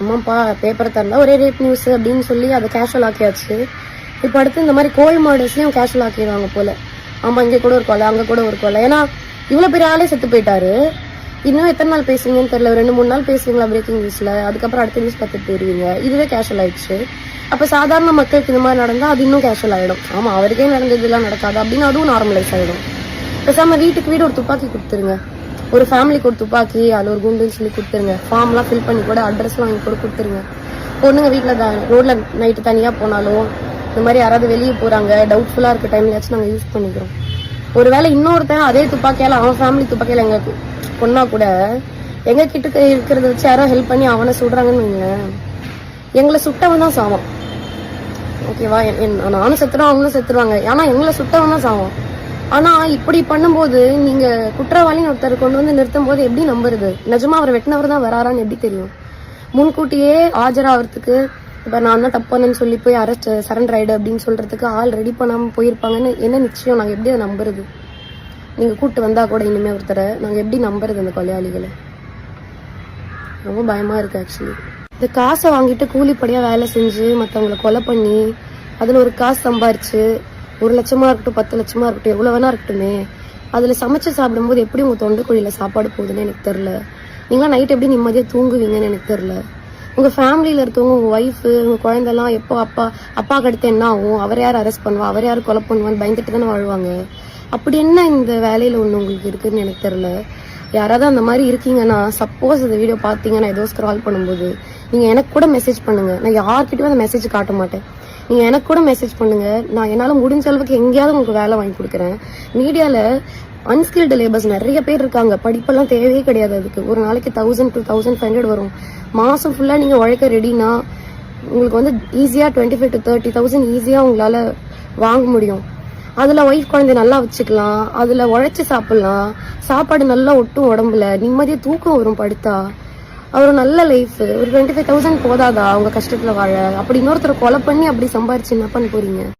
அம்மாப்பா paper தரல ஒரே rape news அப்படின்னு சொல்லி அதை கேஷுவல் ஆக்கியாச்சு. இப்போ அடுத்து இந்த மாதிரி கோல் மாடல்ஸ்லயும் கேஷுவல் ஆக்கிடுவாங்க போல. ஆமாம் இங்கே கூட ஒரு கொலை அங்கே கூட ஒரு கொலை. ஏன்னா இவ்வளோ பெரிய ஆளே செத்து போயிட்டாரு. இன்னும் எத்தனை நாள் பேசுவீங்கன்னு தெரியல. ரெண்டு மூணு நாள் பேசுவீங்களா பிரேக்கிங் நியூஸில் அதுக்கப்புறம் அடுத்த நியூஸ் பார்த்துட்டு போயிருவீங்க. இதுவே கேஷுவல் ஆயிடுச்சு. அப்போ சாதாரண மக்களுக்கு இந்த மாதிரி நடந்தால் அது இன்னும் கேஷுவல் ஆகிடும் ஆமாம் அவருக்கே நடந்ததுலாம் நடக்காது அப்படின்னு அதுவும் நார்மலைஸ் ஆகிடும் பேசாமல் வீட்டுக்கு வீடு ஒரு துப்பாக்கி கொடுத்துருங்க. ஒரு ஃபேமிலிக்கு ஒரு துப்பாக்கி அதில் ஒரு குண்டுன்னு சொல்லி கொடுத்துருங்க. ஃபார்ம்லாம் ஃபில் பண்ணி கூட அட்ரஸ்லாம் வாங்கி கூட கொடுத்துருங்க. பொண்ணுங்க வீட்டில் த ரோட்ல நைட்டு தனியாக போனாலும் இந்த மாதிரி யாராவது வெளியே போகிறாங்க டவுட்ஃபுல்லாக இருக்க டைம்லயாச்சும் நாங்கள் யூஸ் பண்ணிக்கிறோம். ஒருவேளை இன்னொருத்தன் அதே துப்பாக்கியால அவன் ஃபேமிலி துப்பாக்கியால எங்க பொண்ணா கூட எங்க கிட்ட இருக்கிறத வச்சு யாரோ ஹெல்ப் பண்ணி அவனை சுடுறாங்கன்னு வைங்களேன். எங்களை சுட்டவன் தான் சாவான் ஓகேவா என்- நானும் செத்துடும் அவங்களும் செத்துருவாங்க. ஏன்னா எங்களை சுட்டவன் தான் சாவான் ஆனா இப்படி பண்ணும்போது நீங்க குற்றவாளின்னு ஒருத்தர் கொண்டு வந்து நிறுத்தும் போது எப்படி நம்புறது? நிஜமா அவர் வெட்டினவர் தான் வராரான்னு எப்படி தெரியும்? முன்கூட்டியே ஆஜராகிறதுக்கு இப்ப நான் தான் தப்பு சொல்லி போய் அரெஸ்ட் சரண்டர் ஆயிடு அப்படின்னு சொல்றதுக்கு ஆள் ரெடி பண்ணாம போயிருப்பாங்கன்னு என்ன நிச்சயம்? நாங்க எப்படி அதை நம்புறது? நீங்க கூப்பிட்டு வந்தா கூட இனிமே ஒருத்தரை நாங்க எப்படி நம்புறது அந்த கொலையாளிகளை? ரொம்ப பயமா இருக்கு ஆக்சுவலி இந்த காசை வாங்கிட்டு கூலிப்படியா வேலை செஞ்சு மத்தவங்களை கொலை பண்ணி அதுல ஒரு காசு சம்பாரிச்சு ஒரு லட்சமா இருக்கட்டும் பத்து லட்சமா இருக்கட்டும் எவ்வளவு வேணா இருக்கட்டுமே. அதுல சமைச்சு சாப்பிடும்போது எப்படி உங்க தொண்டை சாப்பாடு போகுதுன்னு எனக்கு தெரியல. நீங்களா நைட் எப்படி நிம்மதியா தூங்குவீங்கன்னு எனக்கு தெரியல. உங்க ஃபேமிலியில இருக்கவங்க உங்க ஒய்ஃபு உங்க குழந்தைலாம் எப்போ அப்பா அப்பாக்கு அடுத்து என்ன ஆகும்? அவர் யார் அரெஸ்ட் பண்ணுவா? அவர் யார் கொலை பண்ணுவான்னு பயந்துட்டு தானே வாழ்வாங்க. அப்படி என்ன இந்த வேலையில ஒண்ணு உங்களுக்கு இருக்குன்னு எனக்கு தெரியல. யாராவது அந்த மாதிரி இருக்கீங்கன்னா சப்போஸ் இந்த வீடியோ பார்த்தீங்கன்னா ஏதோ ஸ்க்ரால் பண்ணும்போது நீங்க எனக்கு கூட மெசேஜ் பண்ணுங்க. நான் யார்கிட்டயும் அந்த மெசேஜ் காட்ட மாட்டேன். நீங்கள் எனக்கு கூட மெசேஜ் பண்ணுங்க. நான் என்னால் முடிஞ்ச அளவுக்கு எங்கேயாவது உங்களுக்கு வேலை வாங்கி கொடுக்குறேன். மீடியாவில் அன்ஸ்கில்டு லேபர்ஸ் நிறைய பேர் இருக்காங்க. படிப்பெல்லாம் தேவையே கிடையாது அதுக்கு. ஒரு நாளைக்கு thousand two thousand five hundred வரும். மாதம் ஃபுல்லாக நீங்கள் உழைக்க ரெடினா உங்களுக்கு வந்து ஈஸியாக twenty five to thirty thousand ஈஸியாக உங்களால் வாங்க முடியும். அதில் ஒய்ஃப் குழந்தை நல்லா வச்சுக்கலாம். அதில் உழைச்சி சாப்பிட்லாம். சாப்பாடு நல்லா ஒட்டும் உடம்புல. நிம்மதியாக தூக்கம் வரும் படுத்தா. அவர் நல்ல லைஃப் ஒரு டுவெண்ட்டி ஃபைவ் தௌசண்ட் போதாதா? அவங்க கஷ்டத்துல வாழ. அப்படி இன்னொருத்தரை கொலை பண்ணி அப்படி சம்பாரிச்சு என்ன பண்ண போறீங்க?